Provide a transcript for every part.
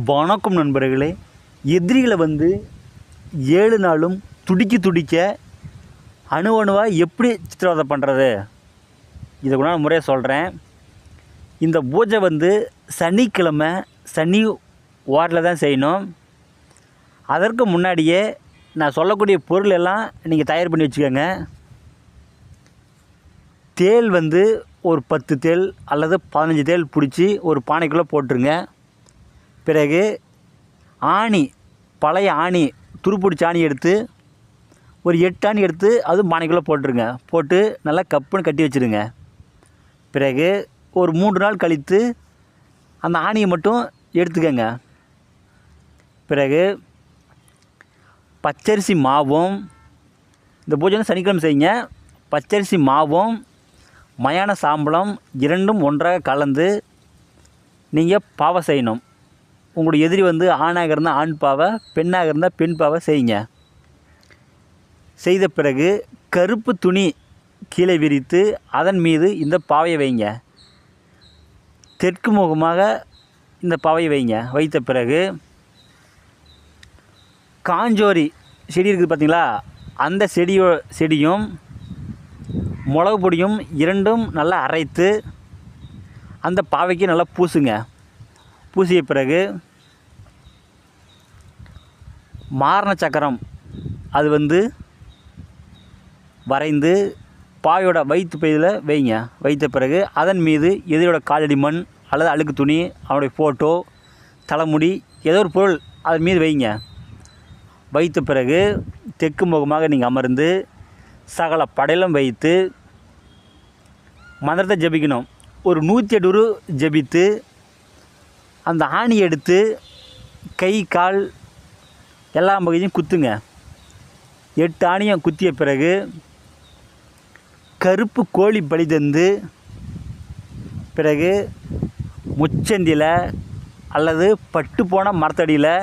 வணக்கம் நண்பர்களே. எதிரிகளை வந்து ஏழு நாளும் துடிக்க துடிக்க அணு அணுவாக எப்படி சித்திரவதை பண்ணுறது இதை கூட நான் முறையாக சொல்கிறேன் இந்த பூஜை வந்து சனிக்கிழமை சனி வாரில் தான் செய்யணும். அதற்கு முன்னாடியே நான் சொல்லக்கூடிய பொருள் எல்லாம் நீங்கள் தயார் பண்ணி வச்சுக்கோங்க. தேல் வந்து ஒரு பத்து தேல் அல்லது பதினஞ்சு தேல் பிடிச்சி ஒரு பானைக்குள்ளே போட்டுருங்க. பிறகு ஆணி பழைய ஆணி துருப்பிடிச்ச ஆணி எடுத்து ஒரு எட்டு ஆணி எடுத்து அது பானைக்குள்ளே போட்டுருங்க. போட்டு நல்லா கப்புன்னு கட்டி வச்சுருங்க. பிறகு ஒரு மூன்று நாள் கழித்து அந்த ஆணியை மட்டும் எடுத்துக்கங்க. பிறகு பச்சரிசி மாவும் இந்த பூஜை வந்து சனிக்கிழமை செய்யுங்க. பச்சரிசி மாவும் மயான சாம்பலம் இரண்டும் ஒன்றாக கலந்து நீங்கள் பாவை செய்யணும். உங்களுடைய எதிரி வந்து ஆணாக இருந்தால் ஆண் பாவை பெண்ணாக இருந்தால் பெண் பாவை செய்யுங்க. செய்த பிறகு கருப்பு துணி கீழே விரித்து அதன் மீது இந்த பாவையை வைங்க. தெற்கு முகமாக இந்த பாவையை வைங்க. வைத்த பிறகு காஞ்சோரி செடி இருக்குது பார்த்தீங்களா? அந்த செடியோ செடியும் மிளகு பொடியும் இரண்டும் நல்லா அரைத்து அந்த பாவைக்கு நல்லா பூசுங்க. பூசிய பிறகு மாரண சக்கரம். அது வந்து வரைந்து பாயோட வயிற்று பகுதியில் வைங்க. வைத்த பிறகு அதன் மீது எதிரோட காலடி மண் அல்லது அழுக்கு துணி அவனுடைய ஃபோட்டோ தலைமுடி ஏதோ ஒரு பொருள் அதன் மீது வைங்க. வைத்த பிறகு தெற்கு முகமாக நீங்கள் அமர்ந்து சகல படையிலும் வைத்து மந்திரத்தை ஜபிக்கணும். ஒரு நூற்றி எட்டு ஜபித்து அந்த ஆணி எடுத்து கை கால் எல்லா பகுதியும் குத்துங்க. எட்டு ஆணியும் குத்திய பிறகு கருப்பு கோழி பலி தந்து பிறகு முச்சந்தியில் அல்லது பட்டு போன மரத்தடியில்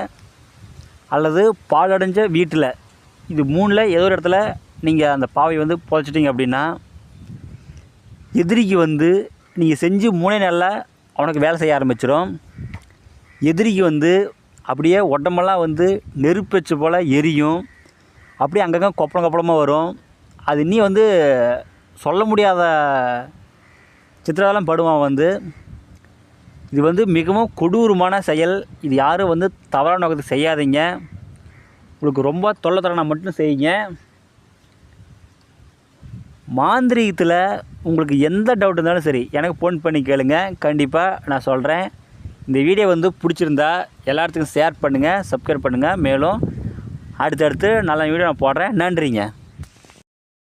அல்லது பாலடைஞ்ச வீட்டில். இது மூணில் ஏதோ ஒரு இடத்துல நீங்கள் அந்த பாவை வந்து புதைச்சிட்டிங்க அப்படின்னா எதிரிக்கு வந்து நீங்கள் செஞ்சு மூணே நாளில் அவனுக்கு வேலை செய்ய ஆரம்பிச்சிடும் எதிரிக்கு வந்து அப்படியே உடம்பெல்லாம் வந்து நெருப்பு வச்ச போல் எரியும். அப்படியே அங்கங்கே கொப்பளம் கொப்பளமாக வரும். அது இன்னி வந்து சொல்ல முடியாத சித்திரவெல்லாம் படுவான் வந்து. இது வந்து மிகவும் கொடூரமான செயல். இது யாரும் வந்து தவறான நோக்கத்துக்கு செய்யாதீங்க. உங்களுக்கு ரொம்ப தொல்லை தரனா மட்டும் செய்யுங்க. மாந்திரீகத்தில் உங்களுக்கு எந்த டவுட் இருந்தாலும் சரி எனக்கு ஃபோன் பண்ணி கேளுங்க. கண்டிப்பாக நான் சொல்கிறேன் இந்த வீடியோ வந்து பிடிச்சிருந்தா எல்லாத்துக்கும் ஷேர் பண்ணுங்கள் சப்ஸ்கிரைப் பண்ணுங்கள் மேலும் அடுத்தடுத்து நல்ல வீடியோ நான் போடுறேன். நன்றிங்க.